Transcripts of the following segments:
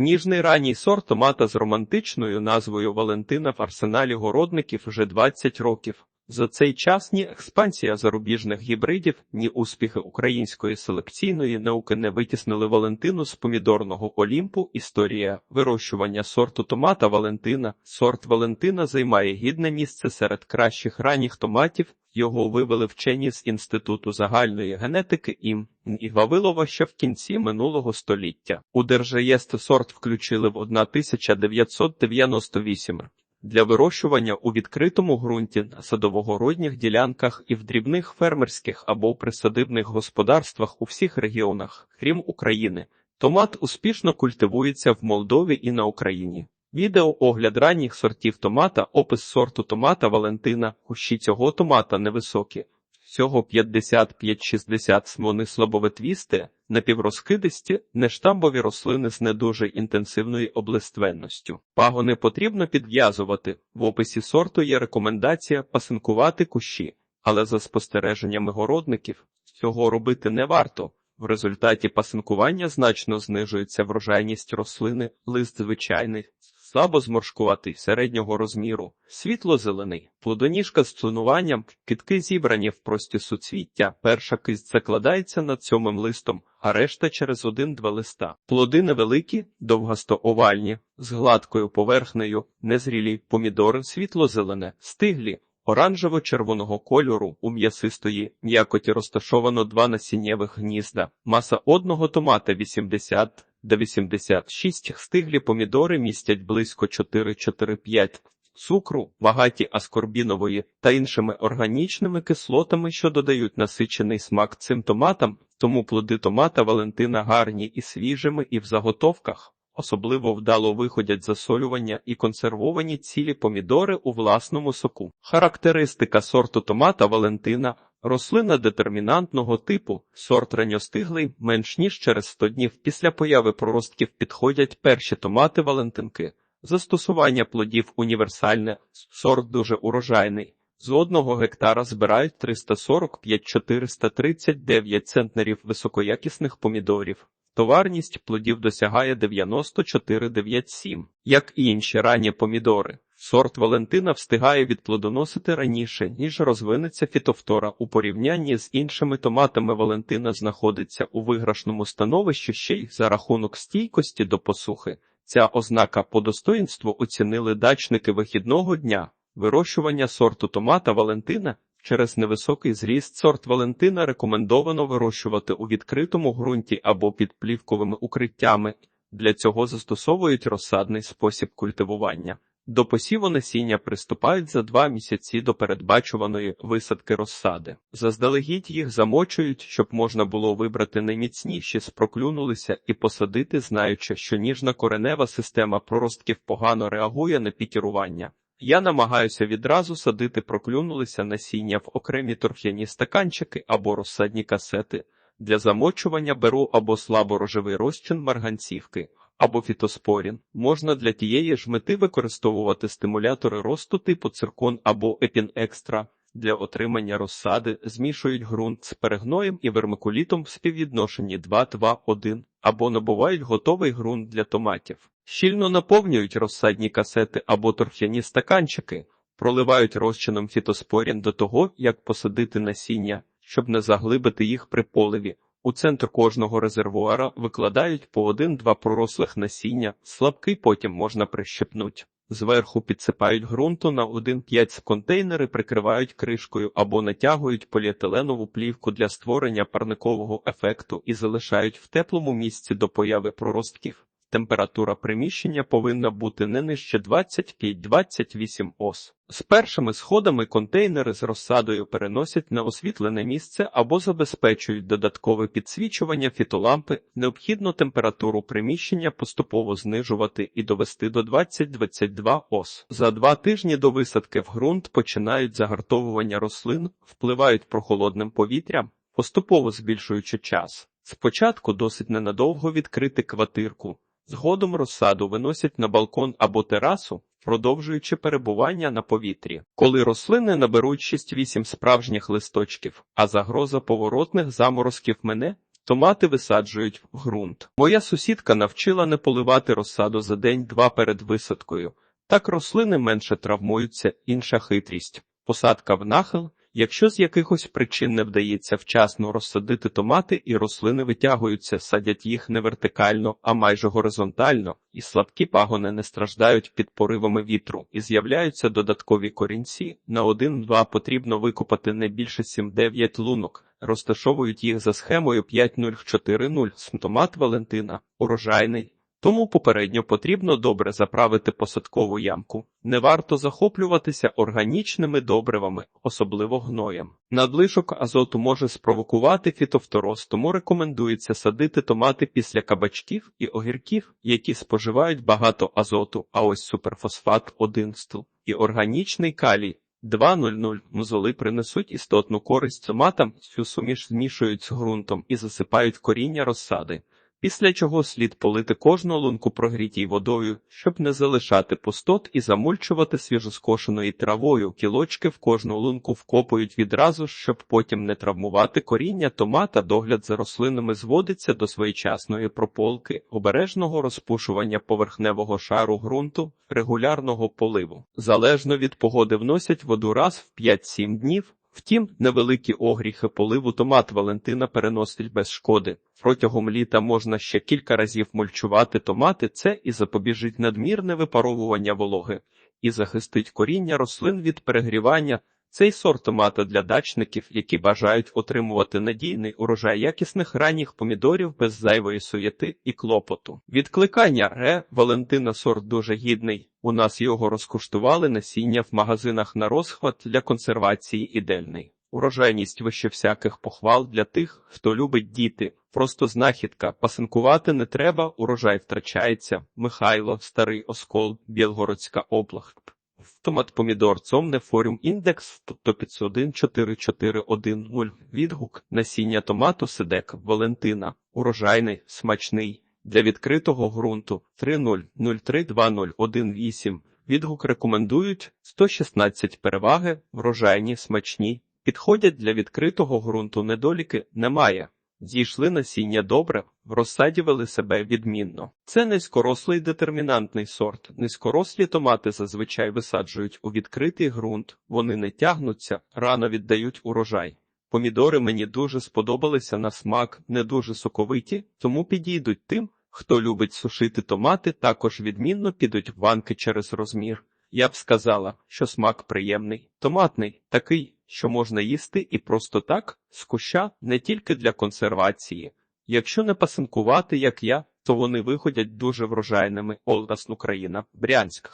Ніжний ранній сорт томата з романтичною назвою Валентина в арсеналі городників вже 20 років. За цей час ні експансія зарубіжних гібридів, ні успіхи української селекційної науки не витіснили Валентину з помідорного Олімпу. Історія вирощування сорту томата Валентина. Сорт Валентина займає гідне місце серед кращих ранніх томатів. Його вивели вчені з Інституту загальної генетики ім і Вавилова ще в кінці минулого століття. У держреєстр сорт включили в 1998 для вирощування у відкритому ґрунті на садовогородніх ділянках і в дрібних фермерських або присадибних господарствах у всіх регіонах, крім України. Томат успішно культивується в Молдові і на Україні. Відео огляд ранніх сортів томата, опис сорту томата Валентина, кущі цього томата невисокі. Всього 55-60 смони слабоветвісте, напіврозкидисті, нештамбові рослини з не дуже інтенсивною облиственністю. Пагони потрібно підв'язувати. В описі сорту є рекомендація пасинкувати кущі, але за спостереженнями городників цього робити не варто. В результаті пасинкування значно знижується врожайність рослини, лист звичайний, слабо зморшкуватий середнього розміру, світло-зелений, плодоніжка з цунуванням, китки зібрані в прості суцвіття, перша кисть закладається над сьомим листом, а решта через один-два листа. Плоди невеликі, довгасто-овальні, з гладкою поверхнею, незрілі помідори, світло-зелене, стиглі. Оранжево-червоного кольору у м'ясистої м'якоті розташовано два насіннєвих гнізда. Маса одного томата 80 до 86 стиглі помідори містять близько 4-4-5 цукру, багаті аскорбінової та іншими органічними кислотами, що додають насичений смак цим томатам, тому плоди томата Валентина гарні і свіжими, і в заготовках. Особливо вдало виходять засолювання і консервовані цілі помідори у власному соку. Характеристика сорту томата Валентина рослина детермінантного типу, сорт ранньостиглий, менш ніж через 100 днів після появи проростків підходять перші томати Валентинки. Застосування плодів універсальне, сорт дуже урожайний. З одного гектара збирають 345-439 центнерів високоякісних помідорів. Товарність плодів досягає 94,97, як і інші ранні помідори. Сорт Валентина встигає відплодоносити раніше, ніж розвинеться фітофтора. У порівнянні з іншими томатами Валентина знаходиться у виграшному становищі ще й за рахунок стійкості до посухи. Ця ознака по достоїнству оцінили дачники вихідного дня. Вирощування сорту томата Валентина Через невисокий зріст сорт Валентина рекомендовано вирощувати у відкритому ґрунті або під плівковими укриттями. Для цього застосовують розсадний спосіб культивування. До посіву насіння приступають за два місяці до передбачуваної висадки розсади. Заздалегідь їх замочують, щоб можна було вибрати найміцніші, спроклюнулися і посадити, знаючи, що ніжна коренева система проростків погано реагує на пікірування. Я намагаюся відразу садити проклюнулися насіння в окремі торф'яні стаканчики або розсадні касети. Для замочування беру або слаборожевий розчин марганцівки, або фітоспорін. Можна для тієї ж мети використовувати стимулятори росту типу циркон або епінекстра. Для отримання розсади змішують ґрунт з перегноєм і вермикулітом в співвідношенні 2-2-1 або набувають готовий ґрунт для томатів. Щільно наповнюють розсадні касети або торф'яні стаканчики, проливають розчином фітоспорін до того, як посадити насіння, щоб не заглибити їх при поливі. У центр кожного резервуара викладають по один-два пророслих насіння, слабкий потім можна прищепнуть. Зверху підсипають ґрунту на 1,5 контейнери, прикривають кришкою або натягують поліетиленову плівку для створення парникового ефекту і залишають в теплому місці до появи проростків. Температура приміщення повинна бути не нижче 25-28 ос. З першими сходами контейнери з розсадою переносять на освітлене місце або забезпечують додаткове підсвічування фітолампи. Необхідно температуру приміщення поступово знижувати і довести до 20-22 ос. За два тижні до висадки в ґрунт починають загартовування рослин, впливають прохолодним повітрям, поступово збільшуючи час. Спочатку досить ненадовго відкрити квартирку. Згодом розсаду виносять на балкон або терасу, продовжуючи перебування на повітрі. Коли рослини наберуть 6-8 справжніх листочків, а загроза поворотних заморозків мене, Томати висаджують в ґрунт. Моя сусідка навчила не поливати розсаду за день-два перед висадкою. Так рослини менше травмуються, інша хитрість. Посадка в нахил. Якщо з якихось причин не вдається вчасно розсадити томати і рослини витягуються, садять їх не вертикально, а майже горизонтально, і слабкі пагони не страждають під поривами вітру, і з'являються додаткові корінці. На один-два потрібно викопати не більше 7-9 лунок. Розташовують їх за схемою 5040. Томат Валентина, урожайний. Тому попередньо потрібно добре заправити посадкову ямку. Не варто захоплюватися органічними добривами, особливо гноєм. Надлишок азоту може спровокувати фітофтороз, тому рекомендується садити томати після кабачків і огірків, які споживають багато азоту, а ось суперфосфат 1 стл і органічний калій 2,00 музоли принесуть істотну користь томатам, цю суміш змішують з ґрунтом і засипають коріння розсади. Після чого слід полити кожну лунку прогрітій водою, щоб не залишати пустот і замульчувати свіжоскошеною травою. Кілочки в кожну лунку вкопують відразу, щоб потім не травмувати коріння томата. Догляд за рослинами зводиться до своєчасної прополки, обережного розпушування поверхневого шару ґрунту, регулярного поливу. Залежно від погоди вносять воду раз в 5-7 днів. Втім, невеликі огріхи поливу томат Валентина переносить без шкоди. Протягом літа можна ще кілька разів мульчувати томати, це і запобіжить надмірне випаровування вологи, і захистить коріння рослин від перегрівання. Цей сорт томата для дачників, які бажають отримувати надійний урожай якісних ранніх помідорів без зайвої суєти і клопоту. Відкликання ре Валентина сорт дуже гідний. У нас його розкуштували насіння в магазинах на розхват для консервації ідельний. Урожайність вище всяких похвал для тих, хто любить діти. Просто знахідка, пасинкувати не треба, урожай втрачається. Михайло, Старий Оскол, Білгородська область. Томат помідор цомне форум індекс тобто 501 4410 відгук насіння томату Сидек Валентина урожайний смачний для відкритого ґрунту 30032018 відгук рекомендують 116 переваги врожайні смачні підходять для відкритого ґрунту недоліки немає Зійшли насіння добре, в розсаді себе відмінно. Це низькорослий детермінантний сорт. Низькорослі томати зазвичай висаджують у відкритий ґрунт, вони не тягнуться, рано віддають урожай. Помідори мені дуже сподобалися на смак, не дуже соковиті, тому підійдуть тим, хто любить сушити томати, також відмінно підуть в банки через розмір. Я б сказала, що смак приємний, томатний, такий що можна їсти і просто так, з куща, не тільки для консервації. Якщо не пасинкувати, як я, то вони виходять дуже врожайними. Олдас Україна, Брянськ.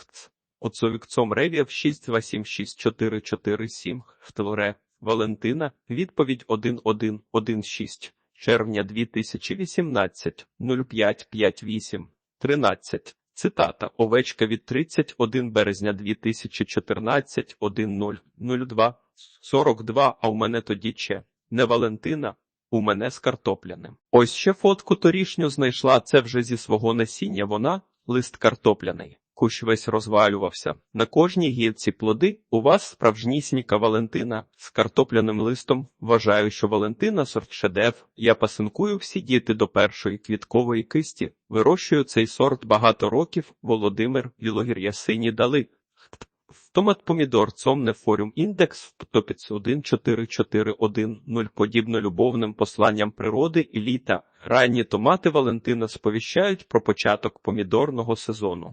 Оцовікцом Ревів 62764447 Хтелоре Валентина. Відповідь 1116 червня 2018 0558 13 Цитата Овечка від 31 березня 2014 1002 42, а у мене тоді ще не Валентина, у мене з картопляним. Ось ще фотку торішню знайшла, це вже зі свого насіння вона, лист картопляний. Кущ весь розвалювався. На кожній гілці плоди у вас справжнісінька Валентина з картопляним листом. Вважаю, що Валентина сорт шедев. Я пасинкую всі діти до першої квіткової кисті. Вирощую цей сорт багато років. Володимир Білогір'я сині дали. Томат помідор цомне форум індекс 1 подібно любовним посланням природи і літа. Ранні томати Валентина сповіщають про початок помідорного сезону.